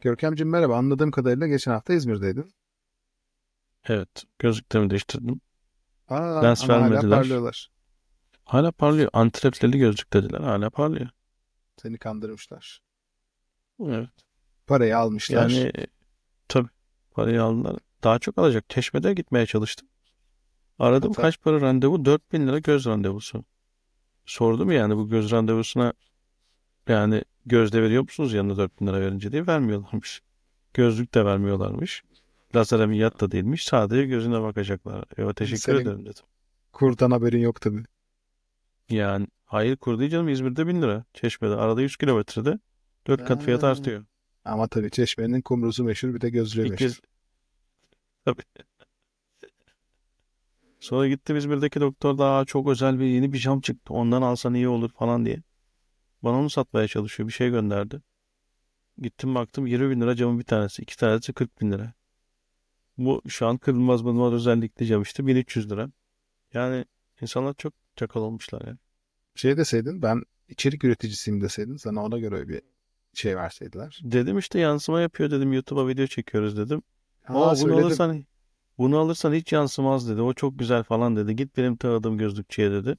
Görkemciğim merhaba. Anladığım kadarıyla geçen hafta İzmir'deydin. Evet. Gözlüklerimi değiştirdim. Aa, Lens ama hala vermediler. parlıyorlar. Hala parlıyor. Antrepleri gözlük dediler. Hala parlıyor. Seni kandırmışlar. Evet. Parayı almışlar. Yani tabii parayı aldılar. Daha çok alacak. Çeşme'de gitmeye çalıştım. Aradım Hatta- kaç para randevu? 4000 lira göz randevusu. Sordum yani bu göz randevusuna yani gözde veriyor musunuz yanına 4000 lira verince diye vermiyorlarmış. Gözlük de vermiyorlarmış. Lazer ameliyat da değilmiş. Sadece gözüne bakacaklar. Evet teşekkür Senin- ederim dedim. Kurdan haberin yok tabii. Yani hayır kur değil canım İzmir'de 1000 lira. Çeşme'de arada 100 kilometrede 4 kat fiyat artıyor. Ama tabii Çeşme'nin kumrusu meşhur bir de gözlüğü İlk meşhur. Tabii. Sonra gittim İzmir'deki doktor daha çok özel bir yeni bir cam çıktı. Ondan alsan iyi olur falan diye. Bana onu satmaya çalışıyor. Bir şey gönderdi. Gittim baktım 20 bin lira camın bir tanesi. iki tanesi 40 bin lira. Bu şu an kırılmaz mırmaz özellikli cam işte 1300 lira. Yani insanlar çok çakal olmuşlar ya. Şey deseydin ben içerik üreticisiyim deseydin sana ona göre bir şey verseydiler. Dedim işte yansıma yapıyor dedim YouTube'a video çekiyoruz dedim. Ha, Aa, bunu söyledim. alırsan bunu alırsan hiç yansımaz dedi. O çok güzel falan dedi. Git benim tanıdığım gözlükçüye dedi.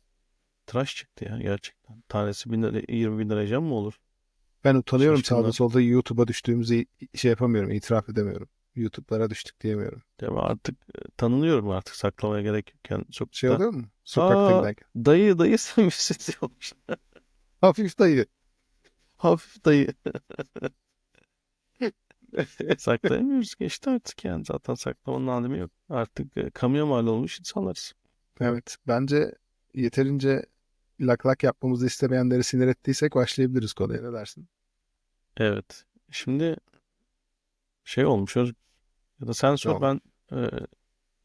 Tıraş çıktı ya gerçekten. Tanesi bin lira, 20 bin lira cam mı olur? Ben utanıyorum Şaşkınlar. sağda solda YouTube'a düştüğümüzü şey yapamıyorum, itiraf edemiyorum. YouTube'lara düştük diyemiyorum. Mi? Artık e, tanınıyorum artık saklamaya gerek yokken sokakta. Şey oluyor mu? Sokakta Aa. giderken. Dayı dayı sen misin diyormuş. Hafif dayı. Hafif dayı. Saklayamıyoruz geçti artık yani zaten saklamanın alemi yok. Artık e, kamyon mal olmuş insanlarız. Evet. Bence yeterince lak lak yapmamızı istemeyenleri sinir ettiysek başlayabiliriz konuya. Ne dersin? Evet. Şimdi şey olmuş. Ya da sen sor ben e,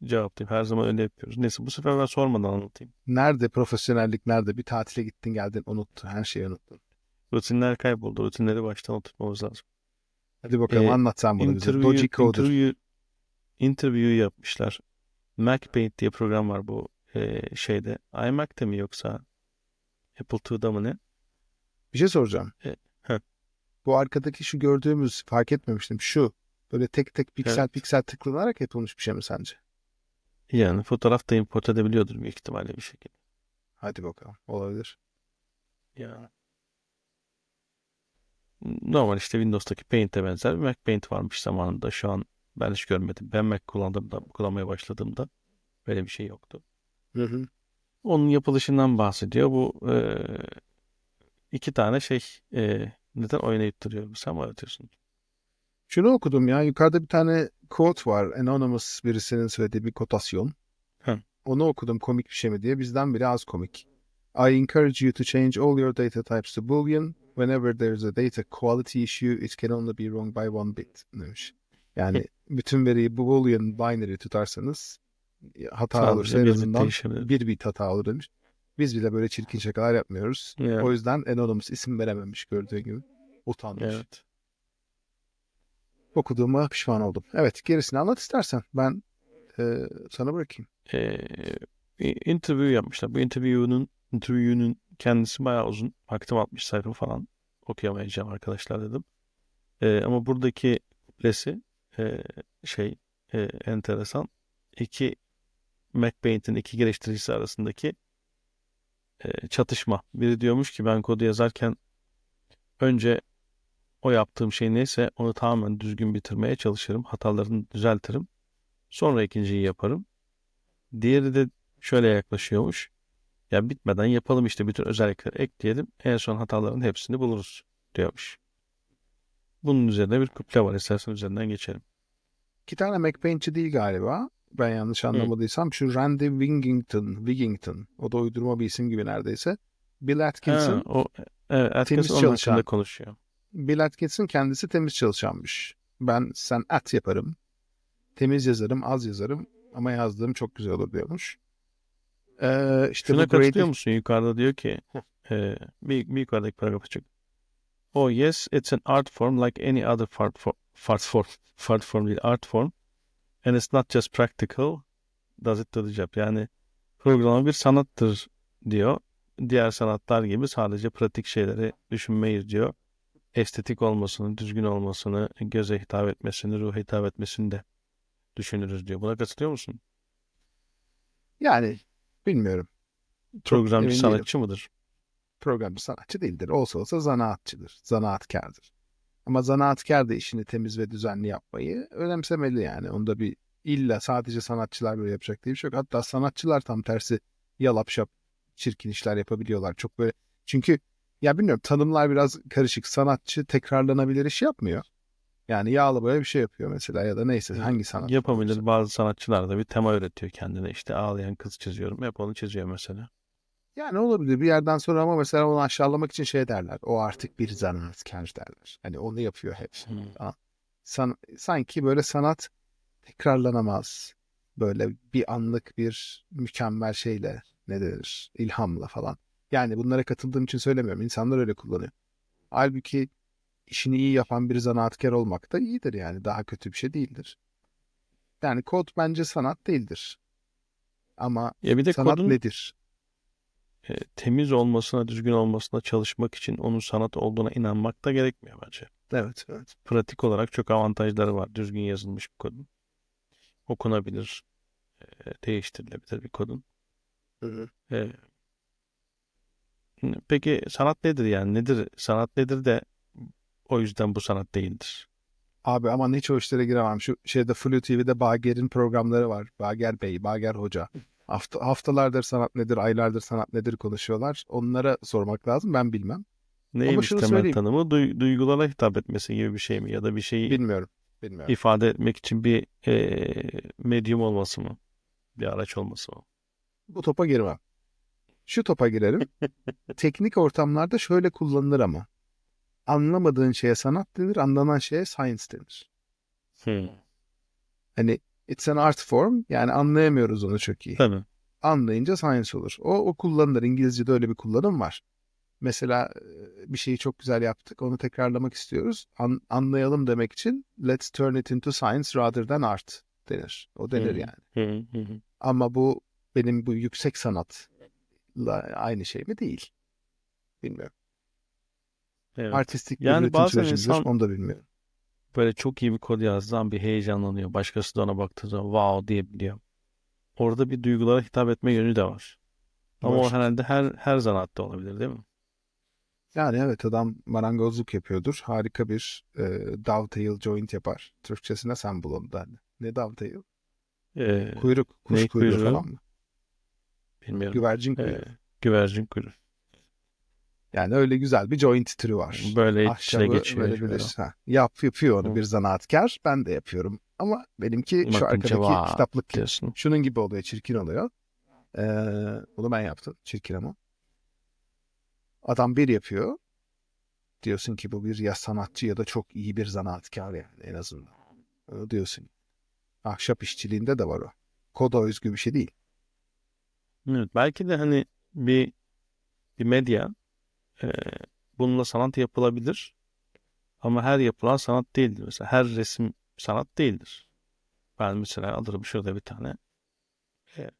cevaplayayım. Her zaman öyle yapıyoruz. Neyse bu sefer ben sormadan anlatayım. Nerede profesyonellik nerede? Bir tatile gittin geldin unuttun. Her şeyi unuttun. Rutinler kayboldu. Rutinleri baştan oturtmamız lazım. Hadi bakalım Ee, anlat sen bunu bize. Interview, Doji Coder. interview, interview yapmışlar. MacPaint diye program var bu e, şeyde. iMac'te mi yoksa Apple II'da mı ne? Bir şey soracağım. E, heh. Bu arkadaki şu gördüğümüz fark etmemiştim. Şu böyle tek tek piksel Evet. piksel tıklanarak yapılmış bir şey mi sence? Yani fotoğraf da import edebiliyordur büyük ihtimalle bir şekilde. Hadi bakalım. Olabilir. Yani. Normal işte Windows'taki Paint'e benzer bir Mac Paint varmış zamanında. Şu an ben hiç görmedim. Ben Mac kullandığımda, kullanmaya başladığımda böyle bir şey yoktu. Hı hı. Onun yapılışından bahsediyor. Bu e, iki tane şey e, neden oynayıp duruyor? Sen mi öğretiyorsun? Şunu okudum ya. Yukarıda bir tane quote var. Anonymous birisinin söylediği bir kotasyon. Hı. Onu okudum komik bir şey mi diye. Bizden biri az komik. I encourage you to change all your data types to Boolean. Whenever there is a data quality issue, it can only be wrong by one bit demiş. Yani bütün veriyi Boolean binary tutarsanız hata Sadece olursa en azından bir bit hata olur demiş. Biz bile böyle çirkin şakalar yapmıyoruz. Ya, O yüzden Anonymous isim verememiş gördüğün gibi. Utanmış. evet. Okuduğuma pişman oldum. Evet gerisini anlat istersen. Ben e, sana bırakayım. E, interview yapmışlar. Bu interview'un interview'un kendisi bayağı uzun. Vaktim 60 sayfa falan okuyamayacağım arkadaşlar dedim. E, ama buradaki lesi e, şey e, enteresan. İki MacPaint'in iki geliştiricisi arasındaki e, çatışma. Biri diyormuş ki ben kodu yazarken önce o yaptığım şey neyse onu tamamen düzgün bitirmeye çalışırım. Hatalarını düzeltirim. Sonra ikinciyi yaparım. Diğeri de şöyle yaklaşıyormuş. Ya bitmeden yapalım işte bütün özellikleri ekleyelim. En son hataların hepsini buluruz diyormuş. Bunun üzerine bir kuple var. İstersen üzerinden geçelim. İki tane MacPaint'çi değil galiba. Ben yanlış anlamadıysam. Şu Randy Wingington, Wigington. O da uydurma bir isim gibi neredeyse. Bill Atkinson. Ha, o evet, Temiz onun çalışan. konuşuyor. Bill Atkinson kendisi temiz çalışanmış. Ben sen at yaparım. Temiz yazarım, az yazarım. Ama yazdığım çok güzel olur diyormuş. Ee, işte Şuna katılıyor musun? Yukarıda diyor ki e, bir, bir yukarıdaki paragraf açık. Oh yes, it's an art form like any other fart form. Fart form. Fart form değil, art form. And it's not just practical. Does it do the job? Yani programa bir sanattır diyor. Diğer sanatlar gibi sadece pratik şeyleri düşünmeyiz diyor. estetik olmasını, düzgün olmasını, göze hitap etmesini, ruha hitap etmesini de düşünürüz diyor. Buna katılıyor musun? Yani bilmiyorum. Programcı emin değilim. sanatçı mıdır? Programcı sanatçı değildir. Olsa olsa zanaatçıdır. Zanaatkardır. Ama zanaatkar da işini temiz ve düzenli yapmayı önemsemeli yani. Onda bir illa sadece sanatçılar böyle yapacak diye bir şey yok. Hatta sanatçılar tam tersi yalap şap çirkin işler yapabiliyorlar. Çok böyle çünkü ya bilmiyorum tanımlar biraz karışık. Sanatçı tekrarlanabilir iş yapmıyor. Yani yağlı böyle bir şey yapıyor mesela ya da neyse hangi sanat. Yapabilir. Bazı sanatçılar da bir tema üretiyor kendine. İşte ağlayan kız çiziyorum. Hep onu çiziyor mesela. Yani olabilir bir yerden sonra ama mesela onu aşağılamak için şey derler. O artık bir zanaatkar derler. Hani onu yapıyor hep. San, sanki böyle sanat tekrarlanamaz. Böyle bir anlık bir mükemmel şeyle ne denir ilhamla falan. Yani bunlara katıldığım için söylemiyorum. İnsanlar öyle kullanıyor. Halbuki işini iyi yapan bir zanaatkar olmak da iyidir yani. Daha kötü bir şey değildir. Yani kod bence sanat değildir. Ama Ya bir de sanat kodun nedir? E, temiz olmasına, düzgün olmasına çalışmak için onun sanat olduğuna inanmak da gerekmiyor bence. Evet, evet. Pratik olarak çok avantajları var düzgün yazılmış bir kodun. Okunabilir, e, değiştirilebilir bir kodun. Hı hı. E, peki sanat nedir yani? Nedir? Sanat nedir de o yüzden bu sanat değildir. Abi aman hiç o işlere giremem. Şu şeyde Flu TV'de Bager'in programları var. Bager Bey, Bager Hoca. Hafta, haftalardır sanat nedir, aylardır sanat nedir konuşuyorlar. Onlara sormak lazım. Ben bilmem. Neymiş temel söyleyeyim. tanımı? Duy- duygulara hitap etmesi gibi bir şey mi? Ya da bir şeyi Bilmiyorum. Bilmiyorum. ifade etmek için bir e, medyum olması mı? Bir araç olması mı? Bu topa girmem. Şu topa girerim. Teknik ortamlarda şöyle kullanılır ama. Anlamadığın şeye sanat denir, anlanan şeye science denir. Hmm. Hani it's an art form yani anlayamıyoruz onu çok iyi. Tabii. anlayınca science olur. O, o kullanılır. İngilizce'de öyle bir kullanım var. Mesela e, bir şeyi çok güzel yaptık. Onu tekrarlamak istiyoruz. An- anlayalım demek için let's turn it into science rather than art denir. O denir yani. Ama bu benim bu yüksek sanatla aynı şey mi? Değil. Bilmiyorum. Evet. Artistik bir Yani üretim bazen süreci midir? insan- Onu da bilmiyorum. Böyle çok iyi bir kod yazdığı bir heyecanlanıyor. Başkası da ona baktığı zaman wow diyebiliyor. Orada bir duygulara hitap etme yönü de var. Ama o Var. herhalde her her zanaatta olabilir değil mi? Yani evet adam marangozluk yapıyordur. Harika bir e, dovetail joint yapar. Türkçesine sen bul onu hani. Ne dovetail? Ee, Kuyruk, kuş kuyruğu kuyruğu? falan mı? bilmiyorum. Güvercin Ee, kuyruğu. güvercin kuyruğu. Yani öyle güzel bir joint türü var. Böyle Ahşabı geçiyor. böyle şöyle. bir ha, yap yapıyor onu Hı. bir zanaatkar. Ben de yapıyorum. Ama benimki şu Bakınca arkadaki vay kitaplık diyorsun. Şunun gibi oluyor, çirkin oluyor. Ee, bunu ben yaptım. Çirkin ama. Adam bir yapıyor. Diyorsun ki bu bir ya sanatçı ya da çok iyi bir zanaatkar yani en azından. Onu diyorsun. Ahşap işçiliğinde de var o. Koda özgü bir şey değil. Evet, belki de hani bir bir medya e, bununla sanat yapılabilir ama her yapılan sanat değildir. Mesela her resim sanat değildir. Ben mesela alırım şurada bir tane e,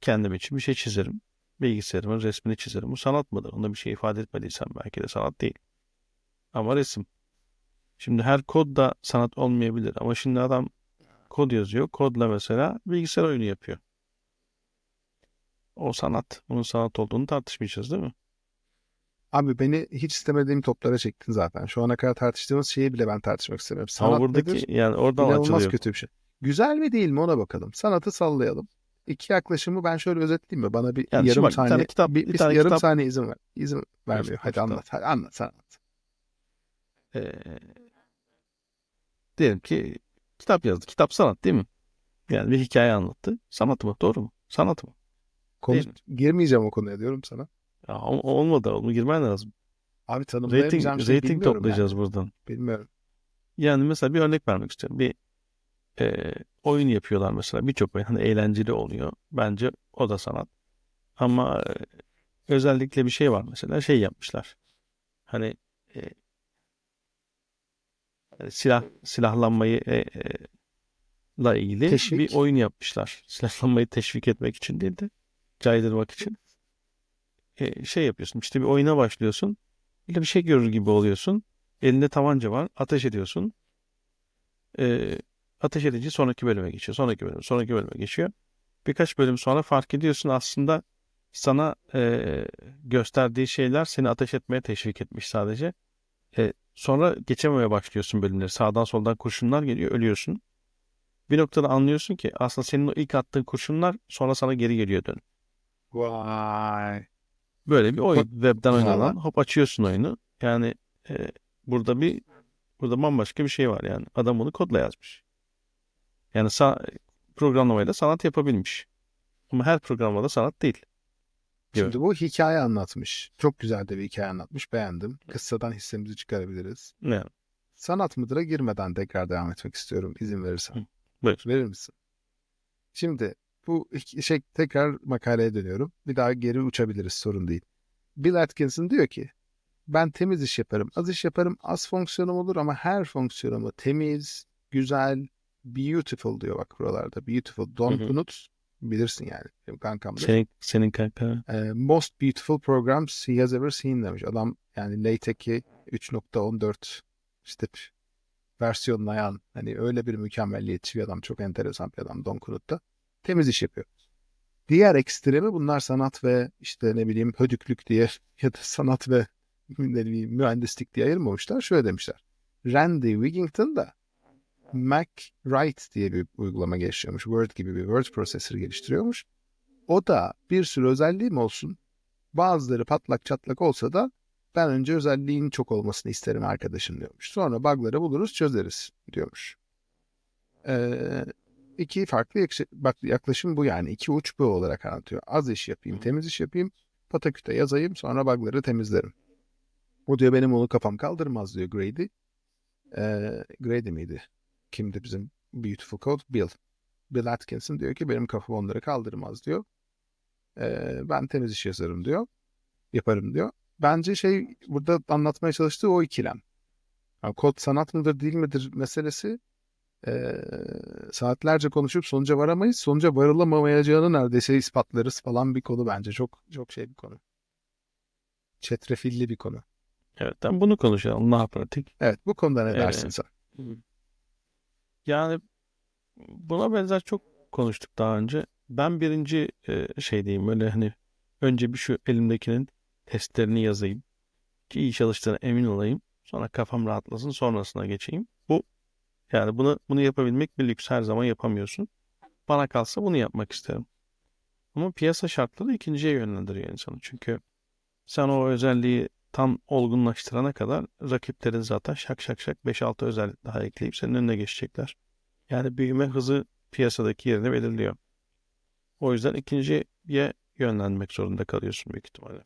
kendim için bir şey çizerim. Bilgisayarımın resmini çizerim. Bu sanat mıdır? Onda bir şey ifade etmediysem belki de sanat değil. Ama resim. Şimdi her kod da sanat olmayabilir. Ama şimdi adam kod yazıyor. Kodla mesela bilgisayar oyunu yapıyor. O sanat. Bunun sanat olduğunu tartışmayacağız değil mi? Abi beni hiç istemediğim toplara çektin zaten. Şu ana kadar tartıştığımız şeyi bile ben tartışmak istemiyorum. Sanat Ama buradaki nedir? yani oradan İnanılmaz açılıyor. kötü bir şey. Güzel mi değil mi ona bakalım. Sanatı sallayalım. İki yaklaşımı ben şöyle özetleyeyim mi? Bana bir Yani yarım bak, bir saniye tane kitap- bir, bir bir tane yarım kitap- saniye izin ver. İzin vermiyor. Hadi tamam. anlat. Hadi anlat sen anlat. Ee, diyelim ki kitap yazdı. Kitap sanat değil mi? Yani bir hikaye anlattı. Sanat mı? Doğru mu? Sanat mı? Konu, girmeyeceğim o konuya diyorum sana. Ya, olmadı. Onu girmen lazım. Abi Rating, tanımlayamayacağım şey rating toplayacağız yani. buradan. Bilmiyorum. Yani mesela bir örnek vermek istiyorum. Bir e, oyun yapıyorlar mesela. Birçok oyun hani eğlenceli oluyor. Bence o da sanat. Ama e, özellikle bir şey var mesela. Şey yapmışlar. Hani e, yani silah silahlanmayı e, e, la ilgili Teşvik. bir oyun yapmışlar. Silahlanmayı teşvik etmek için değil de caydırmak için. E, şey yapıyorsun. İşte bir oyuna başlıyorsun. bir şey görür gibi oluyorsun. Elinde tabanca var. Ateş ediyorsun. Ee, ateş edince sonraki bölüme geçiyor. Sonraki bölüm, sonraki bölüme geçiyor. Birkaç bölüm sonra fark ediyorsun aslında sana e, gösterdiği şeyler seni ateş etmeye teşvik etmiş sadece. E, sonra geçememeye başlıyorsun bölümleri. Sağdan soldan kurşunlar geliyor, ölüyorsun. Bir noktada anlıyorsun ki aslında senin o ilk attığın kurşunlar sonra sana geri geliyor dön. Vay. Böyle bir oyun. Webden oynanan. Hop açıyorsun oyunu. Yani e, burada bir burada bambaşka bir şey var yani. Adam bunu kodla yazmış. Yani sa- programlamayla sanat yapabilmiş. Ama her programlamada sanat değil. Şimdi bu hikaye anlatmış. Çok güzel de bir hikaye anlatmış. Beğendim. Kıssadan hissemizi çıkarabiliriz. Yani, Sanat mıdır'a girmeden tekrar devam etmek istiyorum izin verirsen. Buyur. Verir misin? Şimdi bu şey tekrar makaleye dönüyorum. Bir daha geri uçabiliriz sorun değil. Bill Atkinson diyor ki ben temiz iş yaparım, az iş yaparım, az fonksiyonum olur ama her fonksiyonumu temiz, güzel, beautiful diyor bak buralarda. Beautiful. Don. Knuth bilirsin yani. Benim kankamdır. senin, senin kanka. Ee, most beautiful programs he has ever seen demiş. Adam yani LaTeX'i 3.14 işte versiyonlayan hani öyle bir mükemmelliyetçi bir adam. Çok enteresan bir adam Don Knuth da. Temiz iş yapıyor. Diğer ekstremi bunlar sanat ve işte ne bileyim hödüklük diye ya da sanat ve ne bileyim mühendislik diye ayırmamışlar. Şöyle demişler. Randy Wigington da Mac Write diye bir uygulama geliştiriyormuş. Word gibi bir word processor geliştiriyormuş. O da bir sürü özelliğim olsun. Bazıları patlak çatlak olsa da ben önce özelliğin çok olmasını isterim arkadaşım diyormuş. Sonra bug'ları buluruz çözeriz diyormuş. Ee, iki farklı yaklaşım bu yani. iki uç bu olarak anlatıyor. Az iş yapayım, temiz iş yapayım. Pataküte yazayım sonra bug'ları temizlerim. O diyor benim onu kafam kaldırmaz diyor Grady. Ee, Grady miydi? Kimdi bizim Beautiful Code? Bill. Bill Atkinson diyor ki benim kafam onları kaldırmaz diyor. Ee, ben temiz iş yazarım diyor. Yaparım diyor. Bence şey burada anlatmaya çalıştığı o ikilem. Yani kod sanat mıdır değil midir meselesi ee, saatlerce konuşup sonuca varamayız. Sonuca varılamamayacağını neredeyse ispatlarız falan bir konu bence. Çok çok şey bir konu. Çetrefilli bir konu. Evet, ben bunu konuşalım. Ne pratik? Evet bu konuda ne Evet. dersin sen? Yani buna benzer çok konuştuk daha önce. Ben birinci e, şey diyeyim böyle hani önce bir şu elimdekinin testlerini yazayım. Ki iyi çalıştığına emin olayım. Sonra kafam rahatlasın sonrasına geçeyim. Yani bunu bunu yapabilmek bir lüks her zaman yapamıyorsun. Bana kalsa bunu yapmak isterim. Ama piyasa şartları ikinciye yönlendiriyor insanı. Çünkü sen o özelliği tam olgunlaştırana kadar rakiplerin zaten şak şak şak 5-6 özellik daha ekleyip senin önüne geçecekler. Yani büyüme hızı piyasadaki yerini belirliyor. O yüzden ikinciye yönlenmek zorunda kalıyorsun büyük ihtimalle.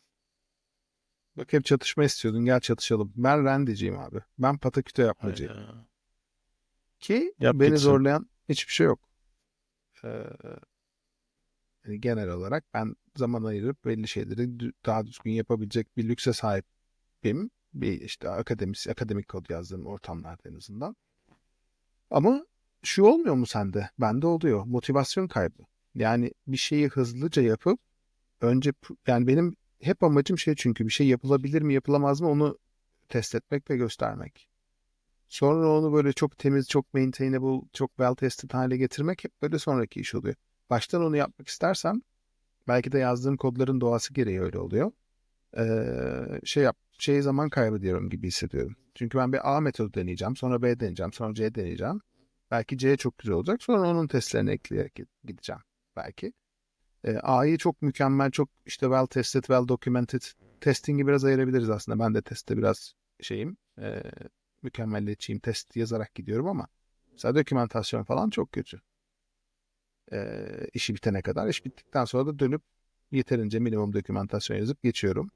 Bak hep çatışma istiyordun gel çatışalım. Ben Randy'ciyim abi. Ben pataküte yapmacıyım. Hayda. Ki Yap beni gitsin. zorlayan hiçbir şey yok. Ee, yani genel olarak ben zaman ayırıp belli şeyleri daha düzgün yapabilecek bir lükse sahibim. Bir işte akademis, akademik kod yazdığım ortamlarda en azından. Ama şu olmuyor mu sende? Bende oluyor. Motivasyon kaybı. Yani bir şeyi hızlıca yapıp önce yani benim hep amacım şey çünkü bir şey yapılabilir mi yapılamaz mı onu test etmek ve göstermek. Sonra onu böyle çok temiz, çok maintainable, çok well tested hale getirmek hep böyle sonraki iş oluyor. Baştan onu yapmak istersem belki de yazdığım kodların doğası gereği öyle oluyor. Ee, şey yap, şey zaman kaybediyorum gibi hissediyorum. Çünkü ben bir A metodu deneyeceğim, sonra B deneyeceğim, sonra C deneyeceğim. Belki C çok güzel olacak, sonra onun testlerini ekleyerek gideceğim belki. Ee, A'yı çok mükemmel, çok işte well tested, well documented testing'i biraz ayırabiliriz aslında. Ben de testte biraz şeyim, e, mükemmelliyetçiyim. Test yazarak gidiyorum ama mesela dokümantasyon falan çok kötü. E, işi bitene kadar. İş bittikten sonra da dönüp yeterince minimum dokümantasyon yazıp geçiyorum.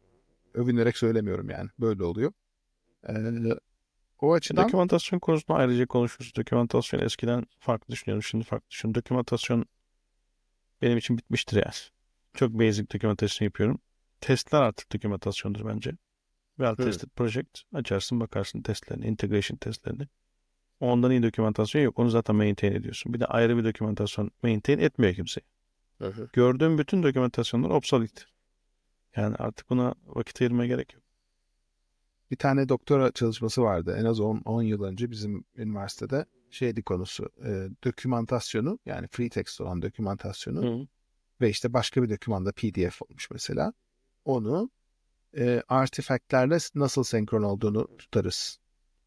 Övünerek söylemiyorum yani. Böyle oluyor. E, o açıdan Dokümantasyon konusunda ayrıca konuşuruz. Dokümantasyon eskiden farklı düşünüyorum. Şimdi farklı düşünüyorum. Dokümantasyon benim için bitmiştir yani. Çok basic dokümantasyon yapıyorum. Testler artık dokümantasyondur bence. Well Evet. tested project. Açarsın bakarsın testlerini, integration testlerini. Ondan iyi dokümantasyon yok. Onu zaten maintain ediyorsun. Bir de ayrı bir dokümantasyon maintain etmiyor kimse. Gördüğüm bütün dokümantasyonlar obsolete. Yani artık buna vakit ayırmaya gerek yok. Bir tane doktora çalışması vardı. En az 10, 10 yıl önce bizim üniversitede şeydi konusu. e, dokümantasyonu yani free text olan dokümantasyonu Hı. ve işte başka bir dokümanda PDF olmuş mesela. Onu e, artifaktlerle nasıl senkron olduğunu tutarız.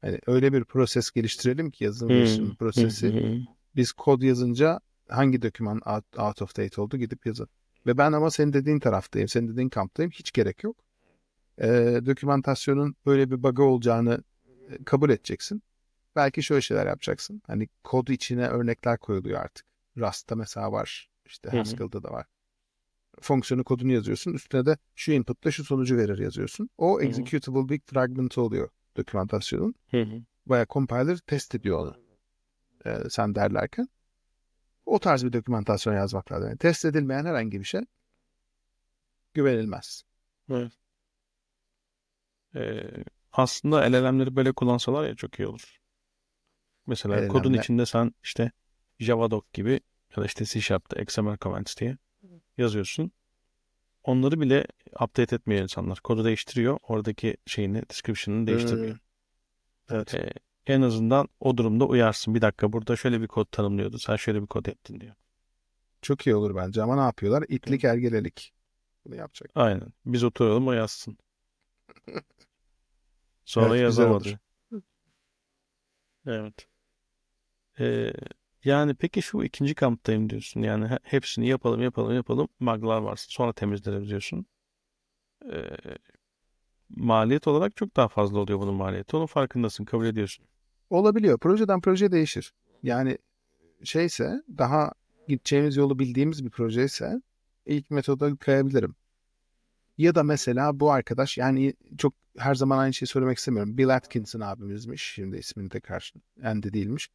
Hani öyle bir proses geliştirelim ki yazılım Hı. geliştirme prosesi. Biz kod yazınca hangi doküman out, out of date oldu gidip yazın. Ve ben ama senin dediğin taraftayım, senin dediğin kamptayım. Hiç gerek yok. E, dokümantasyonun böyle bir bug'ı olacağını kabul edeceksin. Belki şöyle şeyler yapacaksın. Hani kod içine örnekler koyuluyor artık. Rust'ta mesela var. İşte. Haskell'da da var. Fonksiyonu kodunu yazıyorsun. Üstüne de şu input'ta şu sonucu verir yazıyorsun. O executable bir fragment oluyor dokümantasyonun. Baya compiler test ediyor onu. e, sen derlerken. O tarz bir dokümantasyon yazmak lazım. Yani test edilmeyen herhangi bir şey güvenilmez. Evet. Ee, aslında LLM'leri böyle kullansalar ya çok iyi olur. Mesela kodun LLM'le içinde sen işte Javadoc gibi ya da işte C Sharp'ta XML commands diye yazıyorsun. Onları bile update etmiyor insanlar. Kodu değiştiriyor. Oradaki şeyini, description'ını değiştirmiyor. Hmm, evet. Ee, en azından o durumda uyarsın. Bir dakika burada şöyle bir kod tanımlıyordu. Sen şöyle bir kod ettin diyor. Çok iyi olur bence ama ne yapıyorlar? İtlik ergelelik. Bunu yapacak. Aynen. Biz oturalım o yazsın. Sonra Evet, yazamadı. Evet. Ee, yani peki şu ikinci kamptayım diyorsun. Yani he- hepsini yapalım yapalım yapalım. Bug'lar varsa sonra temizleriz diyorsun. Ee, maliyet olarak çok daha fazla oluyor bunun maliyeti. Onun farkındasın, kabul ediyorsun. Olabiliyor. Projeden projeye değişir. Yani şeyse daha gideceğimiz yolu bildiğimiz bir proje ise ilk metoda kayabilirim. Ya da mesela bu arkadaş yani çok her zaman aynı şeyi söylemek istemiyorum. Bill Atkinson abimizmiş. Şimdi ismini tekrar Andy değilmiş.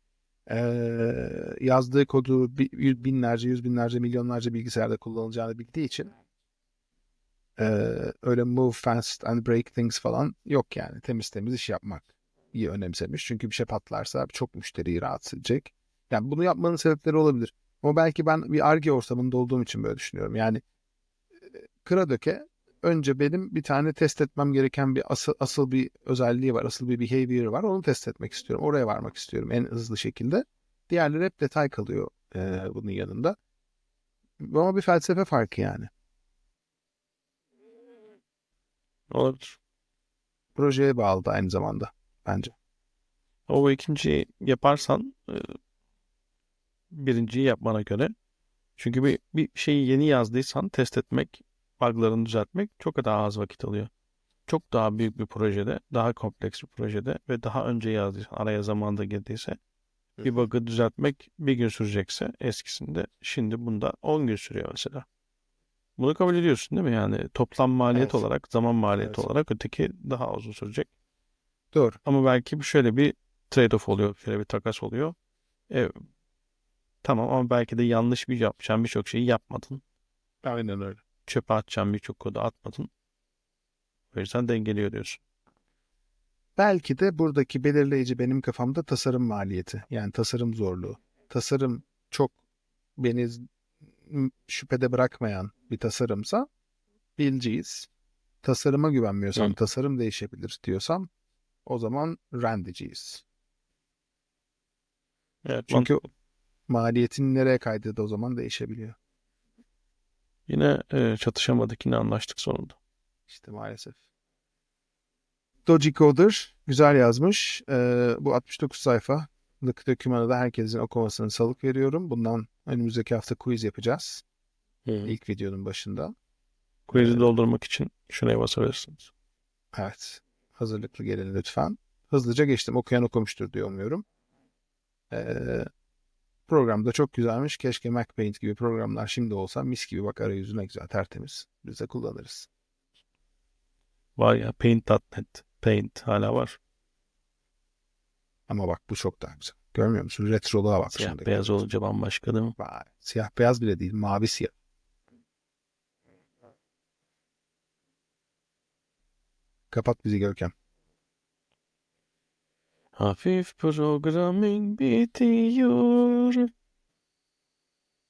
Ee, yazdığı kodu binlerce, yüz binlerce, milyonlarca bilgisayarda kullanılacağını bildiği için ee, öyle move fast and break things falan yok yani. Temiz temiz iş yapmak iyi önemsemiş. Çünkü bir şey patlarsa çok müşteriyi rahatsız edecek. Yani bunu yapmanın sebepleri olabilir. Ama belki ben bir arge ortamında olduğum için böyle düşünüyorum. Yani e, kıra döke önce benim bir tane test etmem gereken bir asıl, asıl bir özelliği var. Asıl bir behavior var. Onu test etmek istiyorum. Oraya varmak istiyorum en hızlı şekilde. Diğerleri hep detay kalıyor e, bunun yanında. Ama bir felsefe farkı yani. Olabilir. Projeye bağlı da aynı zamanda bence. O ikinciyi yaparsan e, birinciyi yapmana göre. Çünkü bir, bir şeyi yeni yazdıysan test etmek, bug'larını düzeltmek çok daha az vakit alıyor. Çok daha büyük bir projede, daha kompleks bir projede ve daha önce yazdıysan, araya zamanda girdiyse bir bug'ı düzeltmek bir gün sürecekse eskisinde şimdi bunda 10 gün sürüyor mesela. Bunu kabul ediyorsun değil mi? Yani toplam maliyet Evet. olarak, zaman maliyeti Evet. olarak öteki daha uzun sürecek. Doğru. Ama belki şöyle bir trade-off oluyor, şöyle bir takas oluyor. E, tamam ama belki de yanlış bir yapacağın birçok şeyi yapmadın. Aynen öyle. Çöpe atacağın birçok kodu atmadın. O yüzden dengeliyor diyorsun. Belki de buradaki belirleyici benim kafamda tasarım maliyeti. Yani tasarım zorluğu. Tasarım çok beni şüphede bırakmayan bir tasarımsa bileceğiz. Tasarıma güvenmiyorsam, Hı. tasarım değişebilir diyorsam o zaman rendiciyiz. Evet, Çünkü maliyetin nereye kaydığı da o zaman değişebiliyor. Yine e, çatışamadık, yine anlaştık sonunda. İşte maalesef. Doji Coder güzel yazmış. Ee, bu 69 sayfalık dokümanı da herkesin okumasını salık veriyorum. Bundan önümüzdeki hafta quiz yapacağız. İlk videonun başında. Quiz'i Ee, doldurmak için şuraya basabilirsiniz. Evet. Hazırlıklı gelin lütfen. Hızlıca geçtim. Okuyan okumuştur diye umuyorum. Ee, program da çok güzelmiş. Keşke MacPaint gibi programlar şimdi olsa mis gibi bak arayüzüne güzel tertemiz. Biz de kullanırız. Var ya Paint.net. Paint hala var. Ama bak bu çok daha güzel. Görmüyor musun? Retroluğa bak Siyah şimdi. beyaz olunca bambaşka değil mi? Vay. Siyah beyaz bile değil. Mavi siyah. Kapat bizi Görkem. Hafif programming bitiyor.